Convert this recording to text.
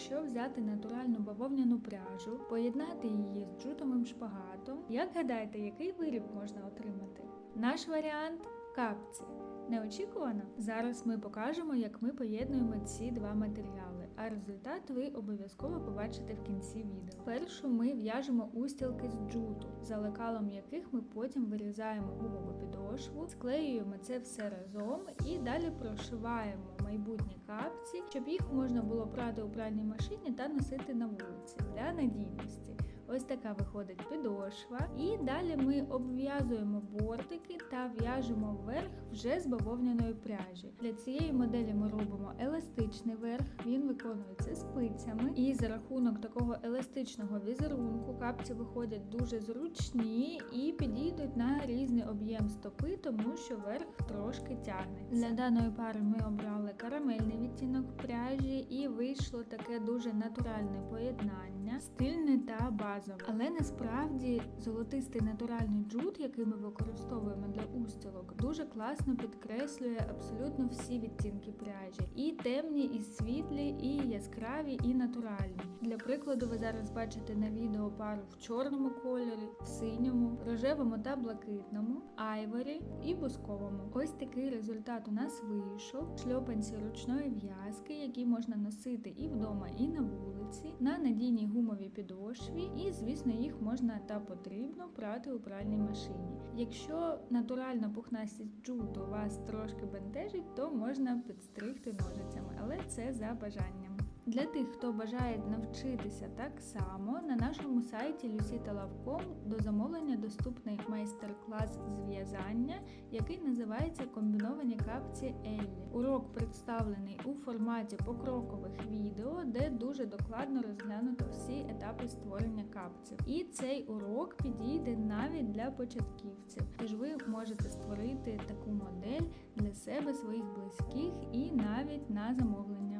якщо взяти натуральну бавовняну пряжу, поєднати її з джутовим шпагатом, як гадаєте, який виріб можна отримати? Наш варіант капці. Неочікувано? Зараз ми покажемо, як ми поєднуємо ці два матеріали, а результат ви обов'язково побачите в кінці відео. Першу ми в'яжемо устілки з джуту, за лекалом яких ми потім вирізаємо гумову підошву, склеюємо це все разом і далі прошиваємо майбутні капці, щоб їх можна було прати у пральній машині та носити на вулиці для надійності. Ось така виходить підошва. І далі ми обв'язуємо бортики в'яжемо верх вже з бавовняної пряжі. Для цієї моделі ми робимо еластичний верх, він виконується спицями. І за рахунок такого еластичного візерунку капці виходять дуже зручні і підійдуть на різний об'єм стопи, тому що верх трошки тягне. Для даної пари ми обрали карамельний відтінок пряжі, і вийшло таке дуже натуральне поєднання, стильне та базове. Але насправді золотистий натуральний джут, який ми використовуємо для устілок, дуже класно підкреслює абсолютно всі відтінки пряжі: і темні, і світлі, і яскраві, і натуральні. Для прикладу, ви зараз бачите на відео пару в чорному кольорі, в синьому, рожевому та блакитному, айворі і бусковому. Ось такий результат у нас вийшов. Шльопанці ручної в'язки, які можна носити і вдома, і на вулиці, на надійній гумовій підошві, і звісно, їх можна та потрібно прати у пральній машині. Якщо натуральна пухнастість джуту вас трошки бентежить, то можна підстригти ножицями, але це за бажанням. Для тих, хто бажає навчитися так само, на нашому сайті lucitaLove.com до замовлення доступний майстер-клас з в'язання, який називається Комбіновані капці Еллі. Урок представлений у форматі покрокових відео, де дуже докладно розглянуто всі етапи створення капців. І цей урок підійде навіть для початківців, тож ви можете створити таку модель для себе, своїх близьких і навіть на замовлення.